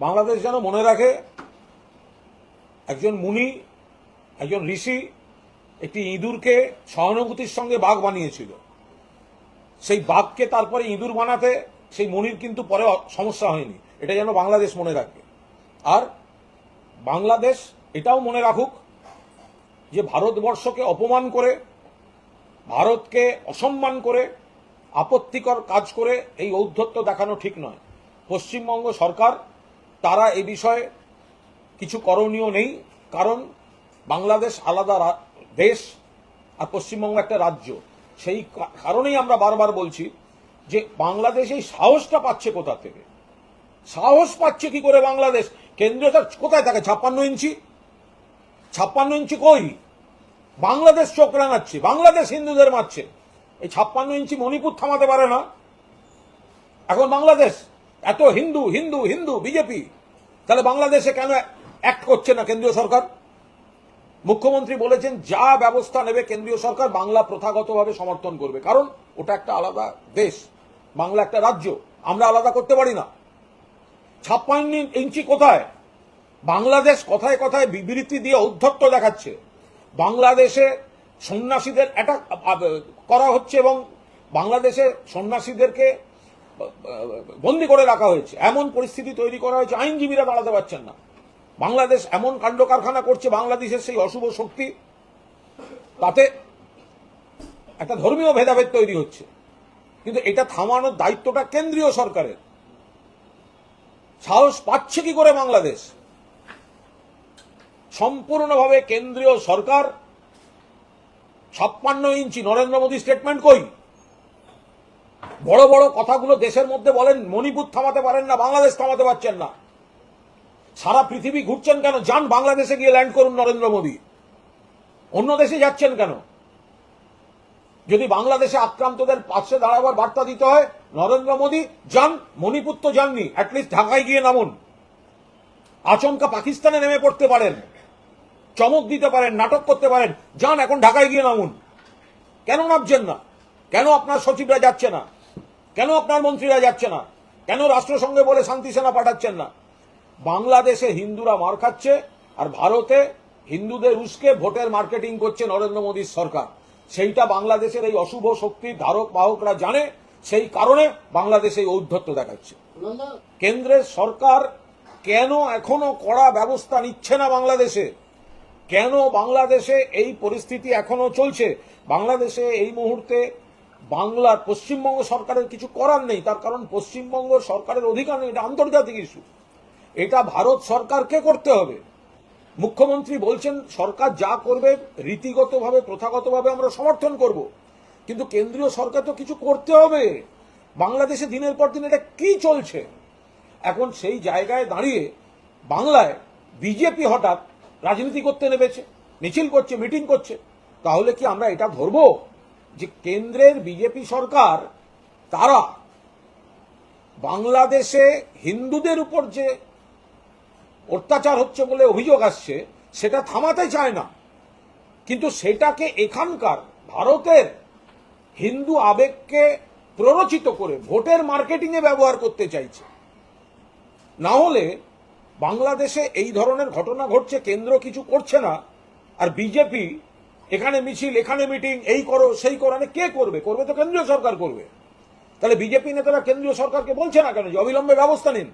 বাংলাদেশ যেন মনে রাখে, একজন মুনি, একজন ঋষি একটি ইঁদুরকে সহানুভূতির সঙ্গে বাঘ বানিয়েছিল। সেই বাঘকে তারপরে ইঁদুর বানাতে সেই মনির কিন্তু পরে সমস্যা হয়নি। এটা যেন বাংলাদেশ মনে রাখে। আর বাংলাদেশ এটাও মনে রাখুক যে ভারতবর্ষকে অপমান করে, ভারতকে অসম্মান করে, আপত্তিকর কাজ করে এই ঔদ্ধত্য দেখানো ঠিক নয়। পশ্চিমবঙ্গ সরকার, তারা এ বিষয়ে কিছু করণীয় নেই, কারণ বাংলাদেশ আলাদা দেশ আর পশ্চিমবঙ্গ একটা রাজ্য। সেই কারণেই আমরা বারবার বলছি যে বাংলাদেশ এই সাহসটা পাচ্ছে কোথা থেকে? সাহস পাচ্ছে কি করে বাংলাদেশ? কেন্দ্রীয় কোথায় থাকে? ছাপ্পান্ন ইঞ্চি? ছাপ্পান্ন ইঞ্চি কই? বাংলাদেশ চোখ রাঙাচ্ছে, বাংলাদেশ হিন্দুদের মারছে। এই ছাপ্পান্ন ইঞ্চি মণিপুর থামাতে পারে না। এখন বাংলাদেশ এত হিন্দু হিন্দু হিন্দু, বিজেপি, তাহলে বাংলাদেশে কেন অ্যাক্ট করছে না কেন্দ্রীয় সরকার? মুখ্যমন্ত্রী বলেছেন, যা ব্যবস্থা নেবে কেন্দ্রীয় সরকার বাংলা প্রথাগতভাবে সমর্থন করবে। কারণ ওটা একটা আলাদা দেশ, বাংলা একটা রাজ্য, আমরা আলাদা করতে পারি না। ছাপ্পান্ন ইঞ্চি কোথায়? বাংলাদেশ কথায় কথায় বিবৃতি দিয়ে ঔদ্ধত্য দেখাচ্ছে। বাংলাদেশে সন্ন্যাসীদের অ্যাটাক করা হচ্ছে এবং বাংলাদেশে সন্ন্যাসীদেরকে বন্দি করে রাখা হয়েছে, এমন পরিস্থিতি তৈরি করা হয়েছে, আইনজীবীরা দাঁড়াতে পারছেন না। বাংলাদেশ এমন কাণ্ড কারখানা করছে, বাংলাদেশের সেই অশুভ শক্তি, তাতে একটা ধর্মীয় ভেদাভেদ তৈরি হচ্ছে। কিন্তু এটা থামানোর দায়িত্বটা কেন্দ্রীয় সরকারের। সাহস পাচ্ছে কি করে বাংলাদেশ? সম্পূর্ণভাবে কেন্দ্রীয় সরকার ছাপ্পান্ন ইঞ্চি নরেন্দ্র মোদী স্টেটমেন্ট কই? বড় বড় কথাগুলো দেশের মধ্যে বলেন, মণিপুর থামাতে পারেন না, বাংলাদেশ থামাতে পারছেন না। সারা পৃথিবী ঘুরছেন কেন? যান বাংলাদেশে গিয়ে ল্যান্ড করুন নরেন্দ্র মোদী। অন্য দেশে যাচ্ছেন কেন? যদি বাংলাদেশে আক্রান্তদের পাশে দাঁড়াবার বার্তা দিতে হয়, নরেন্দ্র মোদী, যান, মণিপুর তো যাননি অ্যাটলিস্ট ঢাকায় গিয়ে নামুন। আচমকা পাকিস্তানে নেমে পড়তে পারেন, চমক দিতে পারেন, নাটক করতে পারেন, যান, এখন ঢাকায় গিয়ে নামুন। কেন নামছেন না? কেন আপনার সচিবরা যাচ্ছে না? কেন আপনার মন্ত্রীরা যাচ্ছে না? কেন রাষ্ট্রসংঘে বলে শান্তি সেনা পাঠাচ্ছেন না? বাংলাদেশে হিন্দুরা মার খাচ্ছে আর ভারতে হিন্দুদের উস্কে ভোটের মার্কেটিং করছে নরেন্দ্র মোদীর সরকার। সেইটা বাংলাদেশের এই অশুভ শক্তির ধারক বাহকরা জানে সেই কারণে বাংলাদেশে এই ঔদ্ধত্য দেখাচ্ছে। কেন্দ্রের সরকার কেন এখনও কড়া ব্যবস্থা নিচ্ছে না বাংলাদেশে? কেন বাংলাদেশে এই পরিস্থিতি এখনও চলছে? বাংলাদেশে এই মুহূর্তে বাংলার পশ্চিমবঙ্গ সরকারের কিছু করার নেই, তার কারণ পশ্চিমবঙ্গ সরকারের অধিকার নেই, এটা আন্তর্জাতিক ইস্যু এটা ভারত সরকারকে করতে হবে। মুখ্যমন্ত্রী বলছেন, সরকার যা করবে, রীতিগতভাবে, প্রথাগতভাবে আমরা সমর্থন করব। কিন্তু কেন্দ্রীয় সরকার তো কিছু করতে হবে। বাংলাদেশে দিনের পর দিন এটা কি চলছে? এখন সেই জায়গায় দাঁড়িয়ে বাংলায় বিজেপি হঠাৎ রাজনীতি করতে নেমেছে, মিছিল করছে, মিটিং করছে। তাহলে কি আমরা এটা ধরবো? যে কেন্দ্রের বিজেপি সরকার, তারা বাংলাদেশে হিন্দুদের উপর যে অত্যাচার হচ্ছে বলে অভিযোগ আসছে, সেটা থামাতে চায় না। কিন্তু সেটাকে এখানকার ভারতের হিন্দু আবেগকে প্ররোচিত করে ভোটের মার্কেটিংয়ে ব্যবহার করতে চাইছে। না হলে বাংলাদেশে এই ধরনের ঘটনা ঘটছে, কেন্দ্র কিছু করছে না, আর বিজেপি এখানে মিছিল, এখানে মিটিং, এই করো, সেই করো মানে কে করবে? করবে তো কেন্দ্রীয় সরকার করবে। তাহলে বিজেপি নেতারা কেন্দ্রীয় সরকারকে বলছে না কেন যে অবিলম্বে ব্যবস্থা নিন?